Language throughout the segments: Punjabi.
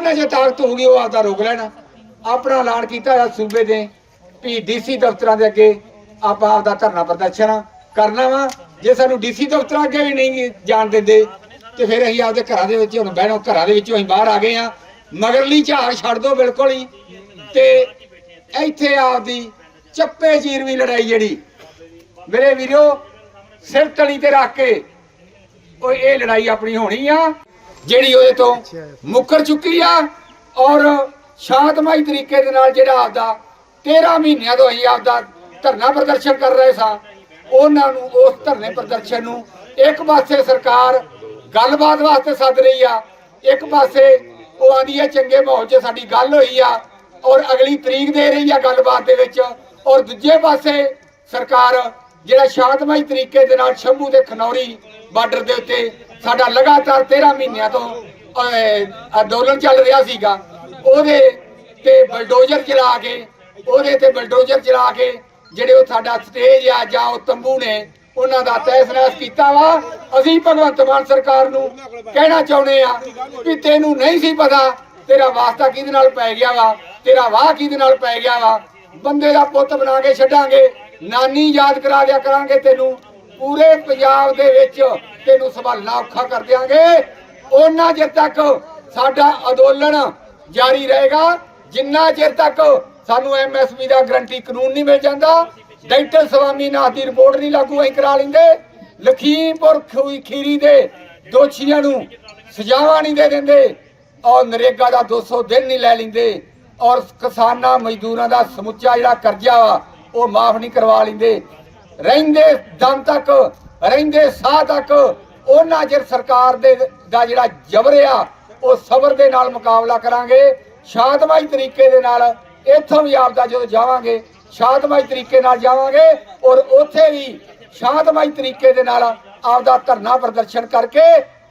ਉਹਨਾਂ ਜੇ ਤਾਕਤ ਹੋਊਗੀ ਉਹ ਆਪਦਾ ਰੋਕ ਲੈਣਾ। ਆਪਣਾ ਐਲਾਨ ਕੀਤਾ ਹੈ ਸੂਬੇ ਦੇ ਵੀ ਡੀਸੀ ਦਫ਼ਤਰਾਂ ਦੇ ਅੱਗੇ ਆਪਾਂ ਆਪਦਾ ਧਰਨਾ ਪ੍ਰਦਰਸ਼ਨ ਕਰਨਾ ਵਾ। ਜੇ ਸਾਨੂੰ ਡੀਸੀ ਦਫ਼ਤਰਾਂ ਅੱਗੇ ਵੀ ਨਹੀਂ ਜਾਣ ਦਿੰਦੇ, ਤੇ ਫਿਰ ਅਸੀਂ ਆਪਦੇ ਘਰਾਂ ਦੇ ਵਿੱਚ ਹੁਣ ਬਹਿਣੋ, ਘਰਾਂ ਦੇ ਵਿੱਚੋਂ ਅਸੀਂ ਬਾਹਰ ਆ ਗਏ ਆ ਮਗਰਲੀ ਝਾਗ ਛੱਡ ਦੋ ਬਿਲਕੁਲ ਹੀ। ਤੇ ਇੱਥੇ ਆਪਦੀ ਚੱਪੇ ਚੀਰਵੀ ਲੜਾਈ ਜਿਹੜੀ, ਮੇਰੇ ਵੀਰੋ, ਸਿਰ ਤਲੀ ਤੇ ਰੱਖ ਕੇ ਉਹ ਇਹ ਲੜਾਈ ਆਪਣੀ ਹੋਣੀ ਆ। ਜਿਹੜੀ ਉਹਦੇ ਤੋਂ ਮੁੱਕਰ ਚੁੱਕੀ ਆ ਔਰ ਸ਼ਾਂਤਮਈ ਤਰੀਕੇ ਦੇ ਨਾਲ ਜਿਹੜਾ ਆਪਦਾ 13 ਮਹੀਨਿਆਂ ਤੋਂ ਅਸੀਂ ਆਪਦਾ ਧਰਨਾ ਪ੍ਰਦਰਸ਼ਨ ਕਰ ਰਹੇ ਸਾਂ ਉਹਨਾਂ ਨੂੰ ਉਸ ਧਰਨੇ ਪ੍ਰਦਰਸ਼ਨ ਨੂੰ ਇੱਕ ਪਾਸੇ ਸਰਕਾਰ ਗੱਲਬਾਤ ਵਾਸਤੇ ਸੱਦ ਰਹੀ ਆ ਇੱਕ ਪਾਸੇ ਉਹ ਆਂਦੀ ਹੈ ਚੰਗੇ ਮਾਹੌਲ 'ਚ ਸਾਡੀ ਗੱਲ ਹੋਈ ਆ ਔਰ ਅਗਲੀ ਤਰੀਕ ਦੇ ਰਹੀ ਆ ਗੱਲਬਾਤ ਦੇ ਵਿੱਚ। ਔਰ ਦੂਜੇ ਪਾਸੇ ਸਰਕਾਰ ਜਿਹੜਾ ਸ਼ਾਂਤਮਈ ਤਰੀਕੇ ਦੇ ਨਾਲ ਸ਼ੰਭੂ ਦੇ ਖਨੌਰੀ ਬਾਰਡਰ ਦੇ ਉੱਤੇ ਸਾਡਾ ਲਗਾਤਾਰ 13 ਮਹੀਨਿਆਂ ਤੋਂ ਅੰਦੋਲਨ ਚੱਲ ਰਿਹਾ ਸੀਗਾ। ਉਹਦੇ ਤੇ ਬਲਡੋਜ਼ਰ ਚਲਾ ਕੇ, ਉਹਦੇ ਤੇ ਬਲਡੋਜ਼ਰ ਚਲਾ ਕੇ ਜਿਹੜੇ ਉਹ ਸਾਡਾ ਸਟੇਜ ਆ ਜਾਂ ਉਹ ਤੰਬੂ ਨੇ, ਉਹਨਾਂ ਦਾ ਤਹਿਸ ਨਹਿਸ ਕੀਤਾ ਵਾ। ਅਸੀਂ ਭਗਵੰਤ ਮਾਨ ਸਰਕਾਰ ਨੂੰ ਕਹਿਣਾ ਚਾਹੁੰਦੇ ਆ ਵੀ ਤੈਨੂੰ ਨਹੀਂ ਸੀ ਪਤਾ ਤੇਰਾ ਵਾਸਤਾ ਕਿਹਦੇ ਨਾਲ ਪੈ ਗਿਆ ਵਾ, ਤੇਰਾ ਵਾਹ ਕਿਹਦੇ ਨਾਲ ਪੈ ਗਿਆ ਵਾ। ਬੰਦੇ ਦਾ ਪੁੱਤ ਬਣਾ ਕੇ ਛੱਡਾਂਗੇ, ਨਾਨੀ ਯਾਦ ਕਰਾ ਦਿਆ ਕਰਾਂਗੇ ਤੈਨੂੰ। ਪੂਰੇ ਪੰਜਾਬ ਦੇ ਵਿੱਚ ਤੈਨੂੰ ਸੰਭਾਲਣਾ ਔਖਾ ਕਰ ਦਿਆਂਗੇ। ਉਹਨਾਂ ਚਿਰ ਤੱਕ ਸਾਡਾ ਅੰਦੋਲਨ ਜਾਰੀ ਰਹੇਗਾ। ਜਿੰਨਾ ਚਿਰ ਤੱਕ ਸਾਨੂੰ ਐਮਐਸਪੀ ਦਾ ਗਰੰਟੀ ਕਾਨੂੰਨ ਨਹੀਂ ਮਿਲ ਜਾਂਦਾ, ਡਾਕਟਰ ਸਵਾਮੀਨਾਥਨ ਦੀ ਰਿਪੋਰਟ ਨਹੀਂ ਲਾਗੂ ਅਸੀਂ ਕਰਾ ਲੈਂਦੇ। ਲਖੀਮਪੁਰ ਖੀਰੀ ਦੇ ਦੋਸ਼ੀਆਂ ਨੂੰ ਸਜ਼ਾਵਾਂ ਨਹੀਂ ਦੇ ਦਿੰਦੇ। ਔਰ ਨਰੇਗਾ ਦਾ 200 ਦਿਨ ਨਹੀਂ ਲੈ ਲੈਂਦੇ। ਔਰ ਕਿਸਾਨਾਂ ਮਜ਼ਦੂਰਾਂ ਦਾ ਸਮੁੱਚਾ ਜਿਹੜਾ ਕਰਜ਼ਾ ਵਾ, ਉਹ ਮਾਫ ਨਹੀਂ ਕਰਵਾ ਲੈਂਦੇ। ਰਹਿੰਦੇ ਦਮ ਤੱਕ ਰਹਿੰਦੇ ਸਾਹ ਤੱਕ ਉਹਨਾਂ ਚਿਰ ਸਰਕਾਰ ਦੇ ਦਾ ਜਿਹੜਾ ਜਬਰ ਆ, ਉਹ ਸਬਰ ਦੇ ਨਾਲ ਮੁਕਾਬਲਾ ਕਰਾਂਗੇ। ਸ਼ਾਂਤਮਈ ਤਰੀਕੇ ਦੇ ਨਾਲ ਇੱਥੋਂ ਵੀ ਆਪਦਾ ਜਦੋਂ ਜਾਵਾਂਗੇ, ਸ਼ਾਂਤਮਈ ਤਰੀਕੇ ਨਾਲ ਜਾਵਾਂਗੇ ਔਰ ਉੱਥੇ ਵੀ ਸ਼ਾਂਤਮਈ ਤਰੀਕੇ ਦੇ ਨਾਲ ਆਪਦਾ ਧਰਨਾ ਪ੍ਰਦਰਸ਼ਨ ਕਰਕੇ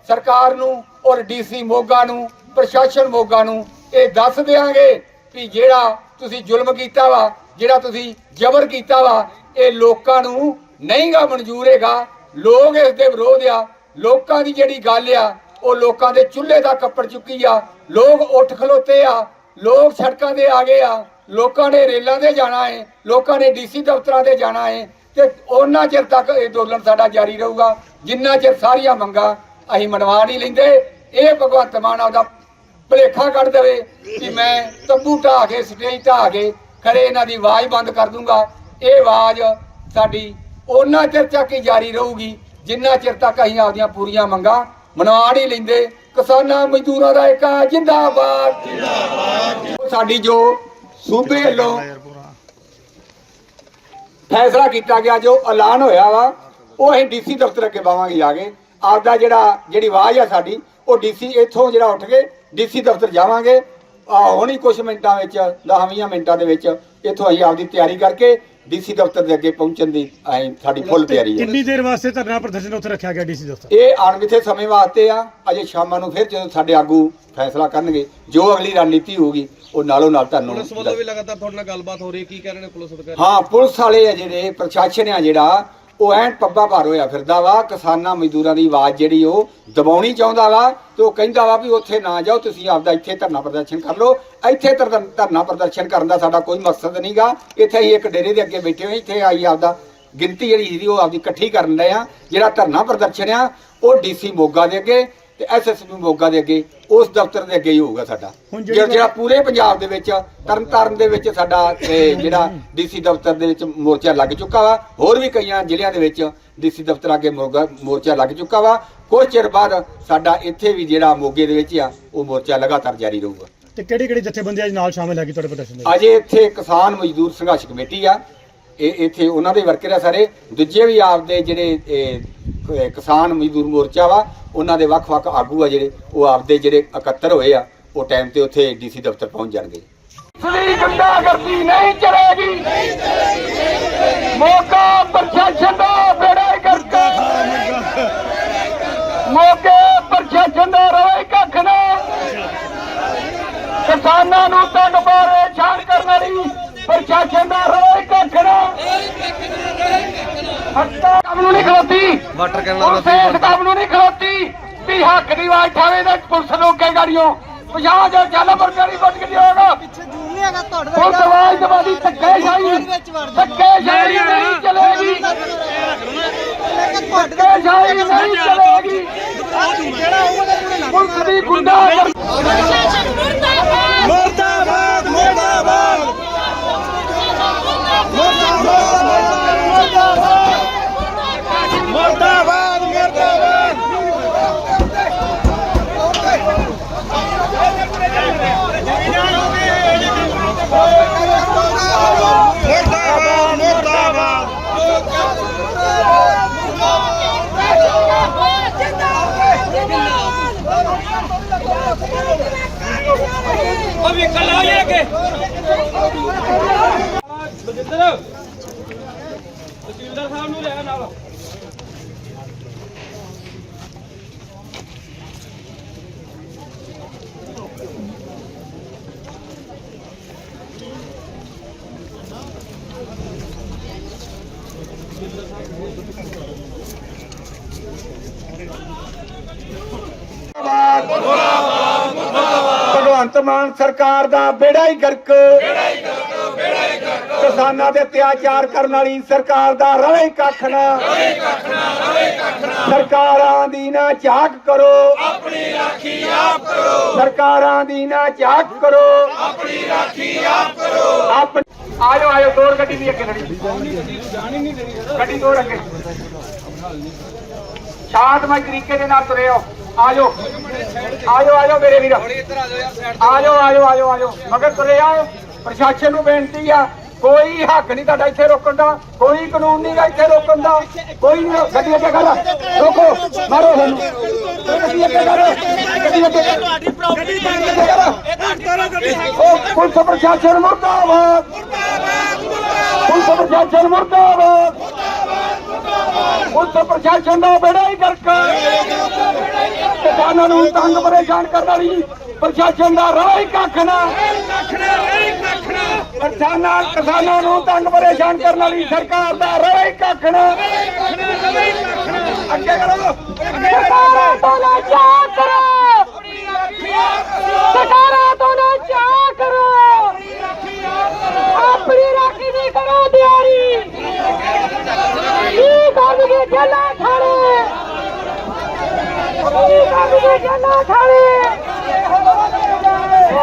ਸਰਕਾਰ ਨੂੰ ਔਰ ਡੀਸੀ ਮੋਗਾ ਨੂੰ, ਪ੍ਰਸ਼ਾਸਨ ਮੋਗਾ ਨੂੰ ਇਹ ਦੱਸ ਦੇਵਾਂਗੇ ਵੀ ਜਿਹੜਾ ਤੁਸੀਂ ਜ਼ੁਲਮ ਕੀਤਾ ਵਾ, ਜਿਹੜਾ ਤੁਸੀਂ ਜ਼ਬਰ ਕੀਤਾ ਵਾ, ਇਹ ਲੋਕਾਂ ਨੂੰ ਨਹੀਂਗਾ ਮਨਜ਼ੂਰ ਹੈਗਾ। ਲੋਕ ਇਸ ਦੇ ਵਿਰੋਧ ਆ। ਲੋਕਾਂ ਦੀ ਜਿਹੜੀ ਗੱਲ ਆ, ਉਹ ਲੋਕਾਂ ਦੇ ਚੁੱਲ੍ਹੇ ਦਾ ਕੱਪੜ ਚੁੱਕੀ ਆ। ਲੋਕ ਉੱਠ ਖਲੋਤੇ ਆ। ਲੋਕ ਸੜਕਾਂ ਤੇ ਆ ਗਏ ਆ। ਲੋਕਾਂ ਨੇ ਰੇਲਾਂ ਤੇ ਜਾਣਾ ਹੈ ਲੋਕਾਂ ਨੇ ਡੀਸੀ ਦਫ਼ਤਰਾਂ ਤੇ ਜਾਣਾ ਹੈ ਤੇ ਉਹਨਾਂ ਚਿਰ ਤੱਕ ਇਹ ਅੰਦੋਲਨ ਸਾਡਾ ਜਾਰੀ ਰਹੂਗਾ। ਜਿੰਨਾ ਚਿਰ ਸਾਰੀਆਂ ਮੰਗਾਂ ਅਸੀਂ ਮਨਵਾ ਨਹੀਂ ਲੈਂਦੇ, ਇਹ ਭਗਵੰਤ ਮਾਨ ਆਪਦਾ ਭਲੇਖਾ ਕੱਢ ਦੇਵੇ ਕਿ ਮੈਂ ਤੰਬੂ ਢਾਹ ਕੇ, ਸਟੇਜ ਢਾਹ ਕੇ ਖਰੇ ਇਹਨਾਂ ਦੀ ਆਵਾਜ਼ ਬੰਦ ਕਰ ਦੂੰਗਾ। ਇਹ ਆਵਾਜ਼ ਸਾਡੀ ਉਹਨਾਂ ਚਿਰ ਤੱਕ ਹੀ ਜਾਰੀ ਰਹੂਗੀ, ਜਿੰਨਾ ਚਿਰ ਤੱਕ ਅਸੀਂ ਆਪਦੀਆਂ ਪੂਰੀਆਂ ਮੰਗਾਂ ਮਨਵਾ ਨਹੀਂ ਲੈਂਦੇ। ਕਿਸਾਨਾਂ ਮਜ਼ਦੂਰਾਂ ਦਾ ਇੱਕ ਜਿੰਦਾਬਾਦ। ਜਿੰਦਾਬਾਦ ਸਾਡੀ ਜੋ ਸੂਬੇ ਵੱਲੋਂ ਫੈਸਲਾ ਕੀਤਾ ਗਿਆ, ਜੋ ਐਲਾਨ ਹੋਇਆ ਵਾ, ਉਹ ਅਸੀਂ ਡੀਸੀ ਦਫ਼ਤਰ ਅੱਗੇ ਪਾਵਾਂਗੇ ਜਾ ਕੇ। ਆਪਦਾ ਜਿਹੜਾ, ਜਿਹੜੀ ਆਵਾਜ਼ ਆ ਸਾਡੀ, ਉਹ ਡੀਸੀ ਇੱਥੋਂ ਜਿਹੜਾ ਉੱਠ ਕੇ ਡੀਸੀ ਦਫ਼ਤਰ ਜਾਵਾਂਗੇ। ਆ ਹੁਣੀ ਕੁਝ ਮਿੰਟਾਂ ਵਿੱਚ 10 ਮਿੰਟਾਂ ਦੇ ਵਿੱਚ ਇੱਥੋਂ ਅਸੀਂ ਆਪਦੀ ਤਿਆਰੀ ਕਰਕੇ ਡੀਸੀ ਦਫ਼ਤਰ ਦੇ ਅੱਗੇ ਪਹੁੰਚਣ ਦੀ ਅਸੀਂ ਸਾਡੀ ਫੁੱਲ ਤਿਆਰੀ ਹੈ ਕਿੰਨੀ ਦੇਰ ਵਾਸਤੇ ਧਰਨਾ ਪ੍ਰਦਰਸ਼ਨ ਉੱਥੇ ਰੱਖਿਆ ਗਿਆ ਡੀਸੀ ਦਫ਼ਤਰ? ਇਹ ਅਣਮਿੱਥੇ ਸਮੇਂ ਵਾਸਤੇ ਆ ਅਜੇ ਸ਼ਾਮਾਂ ਨੂੰ ਫਿਰ ਜਦੋਂ ਸਾਡੇ ਆਗੂ ਫੈਸਲਾ ਕਰਨਗੇ ਜੋ ਅਗਲੀ ਰਣਨੀਤੀ ਹੋਊਗੀ ਉਹ ਨਾਲੋਂ ਨਾਲ ਤੁਹਾਨੂੰ ਪੁਲਿਸ ਵੱਲੋਂ ਵੀ ਲਗਾਤਾਰ ਤੁਹਾਡੇ ਨਾਲ ਗੱਲਬਾਤ ਹੋ ਰਹੀ ਹੈ ਕੀ ਕਹਿ ਰਹੇ ਨੇ ਪੁਲਿਸ ਅਧਿਕਾਰੀ? ਹਾਂ ਪੁਲਿਸ ਵਾਲੇ ਆ ਜਿਹੜੇ ਪ੍ਰਸ਼ਾਸਨ ਆ ਜਿਹੜਾ ਉਹ ਐਨ ਪੱਬਾ ਭਰ ਹੋਇਆ ਫਿਰਦਾ ਵਾ, ਕਿਸਾਨਾਂ ਮਜ਼ਦੂਰਾਂ ਦੀ ਆਵਾਜ਼ ਜਿਹੜੀ ਉਹ ਦਬਾਉਣੀ ਚਾਹੁੰਦਾ ਵਾ ਤੇ ਉਹ ਕਹਿੰਦਾ ਵਾ ਵੀ ਉੱਥੇ ਨਾ ਜਾਓ, ਤੁਸੀਂ ਆਪਦਾ ਇੱਥੇ ਧਰਨਾ ਪ੍ਰਦਰਸ਼ਨ ਕਰ ਲਓ। ਇੱਥੇ ਧਰ- ਧਰਨਾ ਪ੍ਰਦਰਸ਼ਨ ਕਰਨ ਦਾ ਸਾਡਾ ਕੋਈ ਮਕਸਦ ਨਹੀਂਗਾ ਇੱਥੇ ਹੀ ਇੱਕ ਡੇਰੇ ਦੇ ਅੱਗੇ ਬੈਠੇ ਹੋਏ ਇੱਥੇ ਆਈ ਆਪਦਾ ਗਿਣਤੀ ਜਿਹੜੀ ਸੀ ਉਹ ਆਪਦੀ ਇਕੱਠੀ ਕਰਨ ਦੇ ਆ ਜਿਹੜਾ ਧਰਨਾ ਪ੍ਰਦਰਸ਼ਨ ਆ, ਉਹ ਡੀਸੀ ਮੋਗਾ ਦੇ ਅੱਗੇ ਤੇ ਐਸਐਸਪੀ ਮੋਗਾ ਦੇ ਅੱਗੇ। ਉਸ ਦਫ਼ਤਰ ਦੇ ਅੱਗੇ ਹੀ ਹੋਊਗਾ ਸਾਡਾ। ਹੁਣ ਜਿਹੜੀ ਪੂਰੇ ਪੰਜਾਬ ਦੇ ਵਿੱਚ ਤਰਨਤਾਰਨ ਦੇ ਵਿੱਚ ਸਾਡਾ ਇਹ, ਜਿਹੜਾ ਡੀਸੀ ਦਫ਼ਤਰ ਦੇ ਵਿੱਚ ਮੋਰਚਾ ਲੱਗ ਚੁੱਕਾ ਵਾ ਹੋਰ ਵੀ ਕਈਆਂ ਜ਼ਿਲ੍ਹਿਆਂ ਦੇ ਵਿੱਚ ਡੀਸੀ ਦਫ਼ਤਰ ਅੱਗੇ ਮੋਰਗਾ ਮੋਰਚਾ ਲੱਗ ਚੁੱਕਾ ਵਾ। ਕੁਝ ਚਿਰ ਬਾਅਦ ਸਾਡਾ ਇੱਥੇ ਵੀ ਜਿਹੜਾ ਮੋਗੇ ਦੇ ਵਿੱਚ ਆ ਉਹ ਮੋਰਚਾ ਲਗਾਤਾਰ ਜਾਰੀ ਰਹੂਗਾ। ਤੇ ਕਿਹੜੀ ਕਿਹੜੀ ਜਥੇਬੰਦੀਆਂ ਅੱਜ ਨਾਲ ਸ਼ਾਮਿਲ ਹੈਗੀ ਤੁਹਾਡੇ ਪ੍ਰਦਰਸ਼ਨ ਦੇ ਅਜੇ ਇੱਥੇ ਕਿਸਾਨ ਮਜ਼ਦੂਰ ਸੰਘਰਸ਼ ਕਮੇਟੀ ਆ। ਇਹ ਇੱਥੇ ਉਹਨਾਂ ਦੇ ਵਰਕਰ ਆ ਸਾਰੇ। ਦੂਜੇ ਵੀ ਆਪਦੇ ਜਿਹੜੇ ਇਹ, ਕਿਸਾਨ ਮਜ਼ਦੂਰ ਮੋਰਚਾ ਵਾ, ਉਹਨਾਂ ਦੇ ਵੱਖ-ਵੱਖ ਆਗੂ ਆ ਜਿਹੜੇ, ਉਹ ਆਪਦੇ ਜਿਹੜੇ ਇਕੱਤਰ ਹੋਏ ਆ, ਉਹ ਟਾਈਮ ਤੇ ਉੱਥੇ ਡੀਸੀ ਦਫ਼ਤਰ ਪਹੁੰਚ ਜਾਣਗੇ। ਸਲੀ ਗੁੰਡਾਗਰਦੀ ਨਹੀਂ ਚਲੇਗੀ ਨਹੀਂ ਚਲੇਗੀ ਮੌਕਾ ਪ੍ਰਸ਼ਾਸਨ ਦਾ ਬੇੜਾ ਕਰਕੇ ਮੌਕੇ ਪ੍ਰਸ਼ਾਸਨ ਦਾ ਰੋਈ ਕੱਖ ਨਾ। ਕਿਸਾਨਾਂ ਨੂੰ ਤੰਗ ਬਾਰੇ ਛਾਣ ਕਰਨ ਵਾਲੀ ਪ੍ਰਸ਼ਾਸਨ ਦਾ ਰੋਈ ਕੱਖ ਨਾ। ਹੱਤਾ ਕੰਮ ਖਲੋਤੀ। ਵਾਟਰ ਕੈਨਲ ਪੁਲਿਸ ਇਸ ਕੰਮ ਨੂੰ ਨਹੀਂ ਖਲੋਤੀ ਵੀ ਹੱਕ ਦੀ ਆਵਾਜ਼ ਠਾਵੇ ਦਾ ਪੁਲਿਸ ਰੋਕੇ ਗਾੜੀਆਂ ਪਛਾਣ ਜੋ ਚੱਲ ਪਰਚਾਰੀ ਵੱਟ ਕੇ ਹੋਗਾ ਪਿੱਛੇ ਜੂਮ ਨਹੀਂ ਹੈਗਾ ਤੁਹਾਡੇ ਹੁਣ ਸਮਾਜਵਾਦੀ ਧੱਕੇਸ਼ਾਹੀ ਧੱਕੇਸ਼ਾਹੀ ਨਹੀਂ ਚਲੇਗੀ। ਧੱਕੇਸ਼ਾਹੀ ਨਹੀਂ ਚਲੇਗੀ। ਪੁਲਿਸ ਦੀ ਗੁੰਡਾ ਉਹ ਵੀ ਕੱਲਾ ਹੋ ਅੱਗੇ ਬਜਿੰਦਰ ਤਹਿਸੀਲਦਾਰ ਸਾਹਿਬ ਨੂੰ ਲੈ ਨਾਲ ਭਗਵੰਤ ਮਾਨ ਸਰਕਾਰ ਦਾ ਬੇੜਾ ਹੀ ਗਰਕ। ਕਿਸਾਨਾਂ ਦੇ ਅਤਿਆਚਾਰ ਕਰਨ ਵਾਲੀ ਸਰਕਾਰ ਦਾ ਰਵੇ ਕੱਖ ਨਾ ਸਰਕਾਰਾਂ ਦੀ ਨਾ ਝਾਕ ਕਰੋ। ਆਪਣੀ ਰਾਖੀ ਆਪ ਕਰੋ। ਸਰਕਾਰਾਂ ਦੀ ਨਾ ਝਾਕ ਕਰੋ। ਆਪਣੀ ਰਾਖੀ ਆਪ ਕਰੋ। ਆਇਓ ਆਇਓ ਦੌੜ ਗੱਡੀ ਦੀ ਅੱਗੇ ਖੜੀ। ਗੱਡੀ ਦੌੜ ਅੱਗੇ। ਸ਼ਾਂਤਮਈ ਤਰੀਕੇ ਦੇ ਨਾਲ ਤੁਰਿਓ ਆਜੋ। ਆਜੋ ਆਜੋ ਮੇਰੇ ਵੀਰ। ਇੱਧਰ ਆ ਜਾਓ ਯਾਰ ਸਾਈਡ ਆਜੋ ਆਜੋ ਆਜੋ ਆਜੋ। ਮਗਰ ਤੁਰੇ ਆਓ ਪ੍ਰਸ਼ਾਸਨ ਨੂੰ ਬੇਨਤੀ ਆ ਕੋਈ ਹੱਕ ਨਹੀਂ ਤੁਹਾਡਾ ਇੱਥੇ ਰੋਕਣ ਦਾ ਕੋਈ ਕਾਨੂੰਨ ਨਹੀਂ ਇੱਥੇ ਰੋਕਣ ਦਾ। ਕੋਈ ਨਹੀਂ ਗੱਡੀ ਅੱਗੇ ਕਰ। ਰੋਕੋ ਮਾਰੋ ਸਾਨੂੰ। ਗੱਡੀ ਅੱਗੇ ਕਰ। ਗੱਡੀ ਅੱਗੇ ਕਰ। ਤੁਹਾਡੀ ਪ੍ਰਾਪਰਟੀ ਉਹ ਪੁਲਿਸ ਪ੍ਰਸ਼ਾਸਨ ਮੁਰਦਾਬਾਦ। ਪੁਲਿਸ ਪ੍ਰਸ਼ਾਸਨ ਮੁਰਦਾਬਾਦ। ਪੁਲਿਸ ਪ੍ਰਸ਼ਾਸਨ ਦਾ ਬੇੜਾ ਹੀ ਗਰਕ ਕਿਸਾਨਾਂ ਨੂੰ ਤੰਗ ਪਰੇਸ਼ਾਨ ਕਰਨ ਵਾਲੀ ਪ੍ਰਸ਼ਾਸਨ ਦਾ ਰਾਹ ਹੀ ਕੱਖ ਨਾ। ਕਿਸਾਨਾਂ ਕਿਸਾਨਾਂ ਨੂੰ ਤੰਗ ਪਰੇਸ਼ਾਨ ਕਰਨ ਵਾਲੀ ਸਰਕਾਰ ਦਾ ਰਾਹ ਹੀ ਕੱਖ ਨਾ। ਅੱਗੇ ਕਰੋ। ਸਰਕਾਰਾਂ ਤੋਂ ਨਾ ਚਾਹ ਕਰੋ। ਸਰਕਾਰਾਂ ਤੋਂ ਨਾ ਚਾਹ ਕਰੋ। ਆਪਣੀ ਰਾਖੀ ਦੀ ਕਰੋ ਤਿਆਰੀ ਕੀ ਕਰਨਗੇ? ਜਲਾ ਕਾਨੂੰਨ ਜਨਾ ਥਾਣੇ